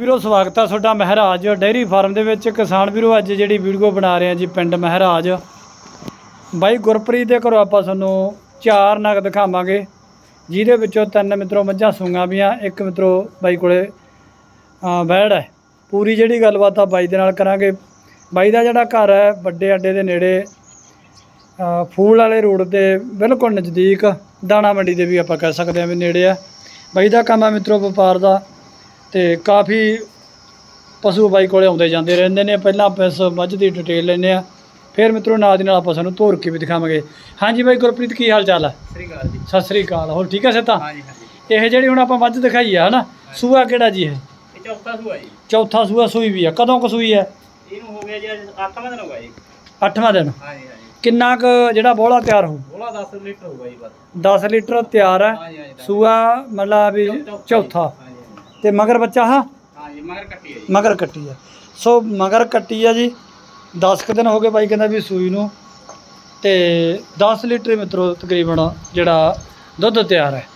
ਵੀਰੋ ਸਵਾਗਤ ਆ ਤੁਹਾਡਾ ਮਹਿਰਾਜ। ਡੇਅਰੀ ਫਾਰਮ ਦੇ ਵਿੱਚ ਕਿਸਾਨ ਵੀਰੋ ਅੱਜ ਜਿਹੜੀ ਵੀਡੀਓ ਬਣਾ ਰਹੇ ਹਾਂ ਜੀ ਪਿੰਡ ਮਹਾਰਾਜ। ਬਾਈ ਗੁਰਪ੍ਰੀਤ ਦੇ ਘਰੋਂ ਆਪਾਂ ਤੁਹਾਨੂੰ ਚਾਰ ਨਗ ਦਿਖਾਵਾਂਗੇ ਜਿਹਦੇ ਵਿੱਚੋਂ ਤਿੰਨ ਮਿੱਤਰੋ ਮੱਝਾਂ ਸੂਈਆਂ ਵੀਆਂ ਇੱਕ ਮਿੱਤਰੋ ਬਾਈ ਕੋਲੇ ਅ, ਬੈੜ ਹੈ। ਪੂਰੀ ਜਿਹੜੀ ਗੱਲਬਾਤ ਆ ਬਾਈ ਦੇ ਨਾਲ ਕਰਾਂਗੇ। ਬਾਈ ਦਾ ਜਿਹੜਾ ਘਰ ਹੈ ਵੱਡੇ ਅੱਡੇ ਦੇ ਨੇੜੇ ਫੂਲ ਵਾਲੇ ਰੋਡ 'ਤੇ ਬਿਲਕੁਲ ਨਜ਼ਦੀਕ ਦਾਣਾ ਮੰਡੀ ਦੇ ਵੀ ਆਪਾਂ ਕਹਿ ਸਕਦੇ ਹਾਂ ਵੀ ਨੇੜੇ ਆ। ਬਾਈ ਦਾ ਕੰਮ ਆ ਮਿੱਤਰੋ ਵਪਾਰ ਦਾ। ਤੇ ਕਾਫੀ ਪਸ਼ੂ ਬਾਈ ਕੋਲੇ ਆਉਂਦੇ ਜਾਂਦੇ ਰਹਿੰਦੇ ਨੇ। ਪਹਿਲਾਂ ਆਪਾਂ ਇਸ ਮੱਝ ਦੀ ਡਿਟੇਲ ਲੈਂਦੇ ਆ ਫਿਰ ਮਿੱਤਰੋ ਨਾਲ ਦੀ ਨਾਲ ਆਪਾਂ ਤੁਹਾਨੂੰ ਤੋਰ ਕੇ ਵੀ ਦਿਖਾਵਾਂਗੇ। ਹਾਂਜੀ ਬਾਈ ਗੁਰਪ੍ਰੀਤ ਕੀ ਹਾਲ ਚਾਲ ਹੈ ਸ੍ਰੀ ਅਕਾਲ ਜੀ। ਸਤਿ ਸ੍ਰੀ ਅਕਾਲ। ਹੋਰ ਠੀਕ ਹੈ ਸੇਤਾ? ਹਾਂਜੀ ਹਾਂਜੀ। ਇਹ ਜਿਹੜੀ ਹੁਣ ਆਪਾਂ ਮੱਝ ਦਿਖਾਈ ਆ ਹਨਾ? ਸੂਆ ਕਿਹੜਾ ਜੀ ਇਹ? ਚੌਥਾ ਸੂਆ ਜੀ। ਚੌਥਾ ਸੂਆ ਸੂਈ ਵੀ ਆ। ਕਦੋਂ ਕੁ ਸੂਈ ਹੈ ਇਹਨੂੰ ਹੋ ਗਿਆ ਜੀ ਅੱਜ 8ਵਾਂ ਦਿਨ ਹੋ ਗਿਆ ਜੀ। ਅੱਠਵਾਂ ਦਿਨ। ਹਾਂਜੀ ਹਾਂਜੀ। ਕਿੰਨਾ ਕੁ ਜਿਹੜਾ ਬੋਲਾ ਤਿਆਰ ਹੋ ਬੋਲਾ 10 ਲੀਟਰ ਹੋਊਗਾ ਜੀ ਬਸ। 10 ਲੀਟਰ ਤਿਆਰ ਹੈ ਸੂਆ ਮਤਲਬ ਵੀ ਚੌਥਾ ਤੇ ਮਗਰ ਬੱਚਾ ਹਾਂ? ਹਾਂਜੀ ਮਗਰ ਕੱਟੀ ਹੈ ਜੀ। ਮਗਰ ਕੱਟੀ ਆ ਸੋ ਮਗਰ ਕੱਟੀ ਆ ਜੀ। 10 ਕੁ ਦਿਨ ਹੋ ਗਏ ਬਾਈ ਕਹਿੰਦਾ ਵੀ ਸੂਈ ਨੂੰ। ਤੇ 10 ਲੀਟਰ ਮਿੱਤਰੋ ਤਕਰੀਬਨ ਜਿਹੜਾ ਦੁੱਧ ਤਿਆਰ ਹੈ।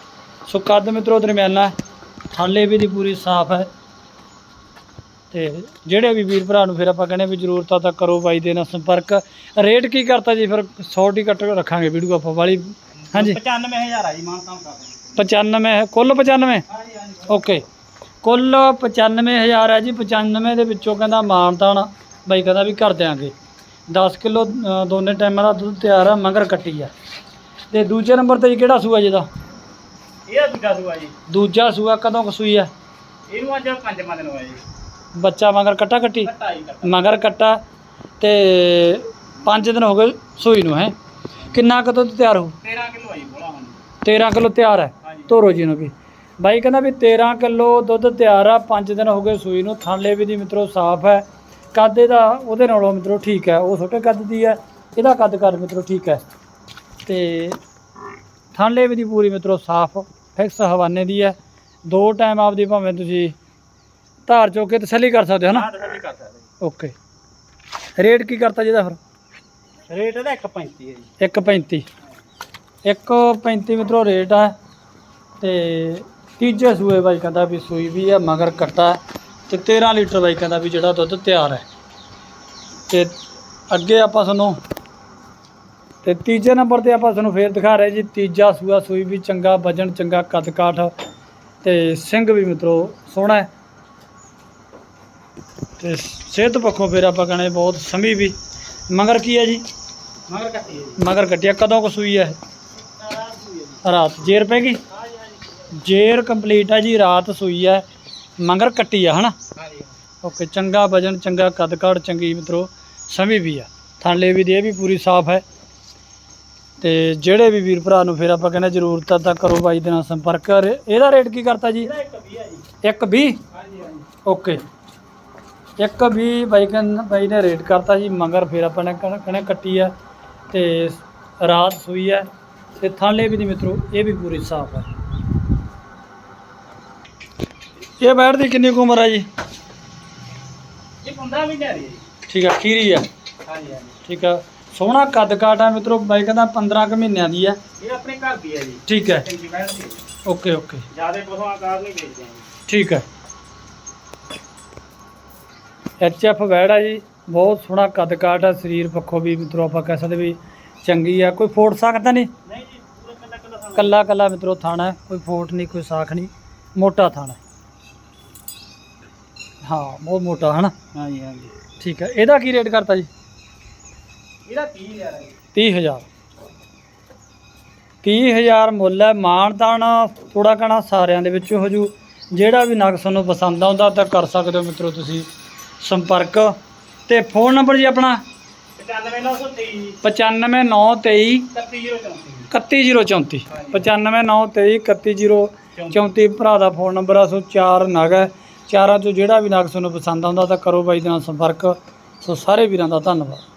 ਸੋ ਕੱਦ ਮਿੱਤਰੋ ਦਰਮਿਆਨਾ ਹੈ। ਥਾਲੇ ਵੀ ਦੀ ਪੂਰੀ ਸਾਫ਼ ਹੈ। ਤੇ ਜਿਹੜੇ ਵੀ ਵੀਰ ਭਰਾ ਨੂੰ ਫਿਰ ਆਪਾਂ ਕਹਿੰਦੇ ਵੀ ਜ਼ਰੂਰਤ ਤਾਂ ਕਰੋ ਬਾਈ ਦੇ ਨਾਲ ਸੰਪਰਕ। ਰੇਟ ਕੀ ਕਰਤਾ ਜੀ? ਫਿਰ 100 ਟੀ ਕੱਟ ਰੱਖਾਂਗੇ ਵੀਡੀਓ ਆਪਾਂ ਵਾਲੀ। ਹਾਂਜੀ। 95000 ਆ ਜੀ ਮਾਨ ਕੰਮ ਕਰਦੇ 95 ਹੈ ਕੁੱਲ 95 ਹਾਂਜੀ ਹਾਂਜੀ। ਓਕੇ। ਕੁੱਲ 95000 ਹੈ ਜੀ 95 ਦੇ ਵਿੱਚੋਂ ਕਹਿੰਦਾ ਮਾਨਤਾਨ ਬਾਈ ਕਹਿੰਦਾ ਵੀ ਕਰ ਦਿਆਂਗੇ। 10 ਕਿਲੋ ਦੋਨੇ ਟਾਈਮਾਂ ਦਾ ਦੁੱਧ ਤਿਆਰ ਆ ਮਗਰ ਕੱਟੀ ਆ। ਤੇ ਦੂਜੇ ਨੰਬਰ ਤੇ ਜੀ ਕਿਹੜਾ ਸੂਆ ਜਿਹਦਾ ਇਹ ਦੂਜਾ ਸੂਆ ਜੀ। ਦੂਜਾ ਸੂਆ ਕਦੋਂ ਕੁ ਸੂਈ ਆ? ਇਹਨੂੰ ਅੱਜ ਪੰਜਵਾਂ ਦਿਨ ਹੋਇਆ ਜੀ। ਬੱਚਾ ਮਗਰ ਕੱਟਾ ਕੱਟੀ? ਮਗਰ ਕੱਟਾ ਤੇ 5 ਦਿਨ ਹੋ ਗਏ ਸੂਈ ਨੂੰ ਹੈ? ਕਿੰਨਾ ਕੁ ਦੁੱਧ ਤਿਆਰ ਹੋ? 13 ਕਿਲੋ ਆ ਜੀ ਬੋਲਾ ਹੁਣ। 13 ਕਿਲੋ ਤਿਆਰ ਹੈ? ਤੋਰੋ ਜੀ ਨੂੰ ਵੀ ਬਾਈ ਕਹਿੰਦਾ ਵੀ 13 ਕਿਲੋ ਦੁੱਧ ਤਿਆਰ ਆ 5 ਦਿਨ ਹੋ ਗਏ ਸੂਈ ਨੂੰ ਥਾਲੇ ਵੀ ਦੀ ਮਿੱਤਰੋ ਸਾਫ਼ ਹੈ। ਕੱਦ ਇਹਦਾ ਉਹਦੇ ਨਾਲੋਂ ਮਿੱਤਰੋ ਠੀਕ ਹੈ ਉਹ ਛੋਟੇ ਕੱਦ ਦੀ ਹੈ ਇਹਦਾ ਕੱਦ ਕਰ ਮਿੱਤਰੋ ਠੀਕ ਹੈ। ਤੇ ਥਾਲੇ ਵੀ ਦੀ ਪੂਰੀ ਮਿੱਤਰੋ ਸਾਫ਼ ਫਿਕਸ ਹਵਾਨੇ ਦੀ ਹੈ। ਦੋ ਟਾਈਮ ਆਪਦੀ ਭਾਵੇਂ ਤੁਸੀਂ ਧਾਰ ਚੋ ਕੇ ਤਸੱਲੀ ਕਰ ਸਕਦੇ ਹੋ ਨਾ? ਹਾਂ ਤਸੱਲੀ ਕਰ ਸਕਦੇ ਜੀ। ਓਕੇ। ਰੇਟ ਕੀ ਕਰਤਾ ਜਿਹਦਾ ਫਿਰ? ਰੇਟ ਇਹਦਾ 1.35 ਹੈ ਜੀ। 1.35 1.35 ਮਿੱਤਰੋ ਰੇਟ ਹੈ। ਤੇ ਤੀਜੇ ਸੂਏ ਬਾਈ ਕਹਿੰਦਾ ਵੀ ਸੂਈ ਵੀ ਹੈ ਮਗਰ ਕੱਟਾ ਤੇ 13 ਲੀਟਰ ਬਾਈ ਕਹਿੰਦਾ ਵੀ ਜਿਹੜਾ ਦੁੱਧ ਤਿਆਰ ਹੈ। ਤੇ ਅੱਗੇ ਆਪਾਂ ਤੁਹਾਨੂੰ ਤੇ ਤੀਜੇ ਨੰਬਰ ਤੇ ਆਪਾਂ ਤੁਹਾਨੂੰ ਫੇਰ ਦਿਖਾ ਰਹੇ ਜੀ ਤੀਜਾ ਸੂਆ ਸੂਈ ਵੀ ਚੰਗਾ ਵਜਨ ਚੰਗਾ ਕੱਦ ਕਾਠ ਤੇ ਸਿੰਘ ਵੀ ਮਿੱਤਰੋ ਸੋਹਣਾ ਹੈ। ਤੇ ਸਿਹਤ ਪੱਖੋਂ ਫੇਰ ਆਪਾਂ ਕਹਿੰਦੇ ਬਹੁਤ ਸਮੀ ਵੀ। ਮਗਰ ਕੀ ਹੈ ਜੀ? ਮਗਰ ਕੱਟੀ ਹੈ ਜੀ। ਮਗਰ ਕੱਟਿਆ ਕਦੋਂ ਕੁ ਸੂਈ ਹੈ ਰਾਤ ਜੇਰ ਪੈ ਗਈ? ਜੇਰ ਕੰਪਲੀਟ ਹੈ ਜੀ ਰਾਤ ਸੂਈ ਹੈ ਮਗਰ ਕੱਟੀ ਆ ਹਨਾ? ਓਕੇ ਚੰਗਾ ਵਜਨ ਚੰਗਾ ਕੱਦ ਕਾਠ ਚੰਗੀ ਮਿੱਤਰੋ ਸਮੀ ਵੀ ਆ। ਥਾਲੇ ਵੀ ਦੇ ਵੀ ਪੂਰੀ ਸਾਫ਼ ਹੈ। ਤੇ ਜਿਹੜੇ ਵੀ ਵੀਰ ਭਰਾ ਨੂੰ ਫਿਰ ਆਪਾਂ ਕਹਿੰਦੇ ਜ਼ਰੂਰਤ ਆ ਤਾਂ ਕਰੋ ਬਾਈ ਦੇ ਨਾਲ ਸੰਪਰਕ। ਇਹਦਾ ਰੇਟ ਕੀ ਕਰਤਾ ਜੀ? ਇਹਦਾ 1 ਹੈ ਜੀ। 120 ਹਾਂਜੀ ਹਾਂਜੀ। ਓਕੇ। 120 ਬਾਈ ਕਹਿੰਦਾ ਬਾਈ ਨੇ ਰੇਟ ਕਰਤਾ ਜੀ ਮਗਰ ਫਿਰ ਆਪਾਂ ਨੇ ਕਹਣੇ ਕੱਟੀ ਆ। ਤੇ ਰਾਤ ਸੂਈ ਹੈ ਤੇ ਥਾਲੇ ਵੀ ਦੀ ਮਿੱਤਰੋ ਇਹ ਵੀ ਪੂਰੀ ਸਾਫ਼ ਹੈ ਇਹ ਬੈਠ ਦੀ ਕਿੰਨੀ ਕੁ ਉਮਰ ਹੈ ਜੀ? ਇਹ 15 ਮਹੀਨੇ ਦੀ ਹੈ ਜੀ। ਠੀਕ ਆ ਖੀਰੀ ਆ। ਹਾਂਜੀ ਹਾਂਜੀ। ਠੀਕ ਆ। ਸੋਹਣਾ ਕੱਦ ਕਾਠ ਆ ਮਿੱਤਰੋ ਬਾਈ ਕਹਿੰਦਾ 15 ਕੁ ਮਹੀਨਿਆਂ ਦੀ ਹੈ ਇਹ ਆਪਣੇ ਘਰ ਦੀ ਹੈ ਜੀ। ਠੀਕ ਹੈ ਚੰਗੀ ਬੈਠ ਦੀ ਓਕੇ ਓਕੇ। ਜ਼ਿਆਦਾ ਪਸ਼ੂ ਆਕਾਰ ਨਹੀਂ ਵੇਚਦੇ ਹਾਂ ਜੀ। ਠੀਕ ਹੈ ਐਚ ਐਫ ਵੈੜਾ ਜੀ। ਬਹੁਤ ਸੋਹਣਾ ਕੱਦ ਕਾਠ ਆ ਸਰੀਰ ਪੱਖੋਂ ਵੀ ਮਿੱਤਰੋ ਆਪਾਂ ਕਹਿ ਸਕਦੇ ਵੀ ਚੰਗੀ ਆ। ਕੋਈ ਫੋਟ ਸਕਦਾ ਨਹੀਂ? ਨਹੀਂ ਜੀ ਪੂਰਾ ਕੱਲਾ ਕੱਲਾ ਸਾਨੂੰ ਕੱਲਾ ਕੱਲਾ ਮਿੱਤਰੋ ਥਾਣਾ ਹੈ ਕੋਈ ਫੋਟ ਨਹੀਂ ਕੋਈ ਸਾਖ ਨਹੀਂ। ਮੋਟਾ ਥਾਣਾ। ਹੈ। ਹਾਂ ਬਹੁਤ ਮੋਟਾ ਹਨਾ? ਹਾਂਜੀ ਹਾਂਜੀ। ਠੀਕ ਹੈ। ਇਹਦਾ ਕੀ ਰੇਟ ਕਰਤਾ ਜੀ? ਇਹਦਾ 30000 ਹੈ ਜੀ। 30000 30000 ਮੁੱਲ ਹੈ। ਮਾਨਤਾਨ ਥੋੜਾ ਕਣਾ ਸਾਰਿਆਂ ਦੇ ਵਿੱਚ ਹੋ ਜੂ। ਜਿਹੜਾ ਵੀ ਨਗ ਤੁਹਾਨੂੰ ਪਸੰਦ ਆਉਂਦਾ ਤਾਂ ਕਰ ਸਕਦੇ ਹੋ ਮਿੱਤਰੋ ਤੁਸੀਂ ਸੰਪਰਕ। ਤੇ ਫੋਨ ਨੰਬਰ ਜੀ ਆਪਣਾ? 95923 95923 31034 31034 95923 31034 ਭਰਾ ਦਾ ਫੋਨ ਨੰਬਰ ਆ ਸੋ ਚਾਰ ਨਗ ਹੈ। ਚਾਰਾਂ ਚੋਂ ਜਿਹੜਾ ਵੀ ਨਾਗ ਤੁਹਾਨੂੰ ਪਸੰਦ ਆਉਂਦਾ ਤਾਂ ਕਰੋ ਬਾਈ ਦੇ ਨਾਲ ਸੰਪਰਕ। ਸੋ ਸਾਰੇ ਵੀਰਾਂ ਦਾ ਧੰਨਵਾਦ।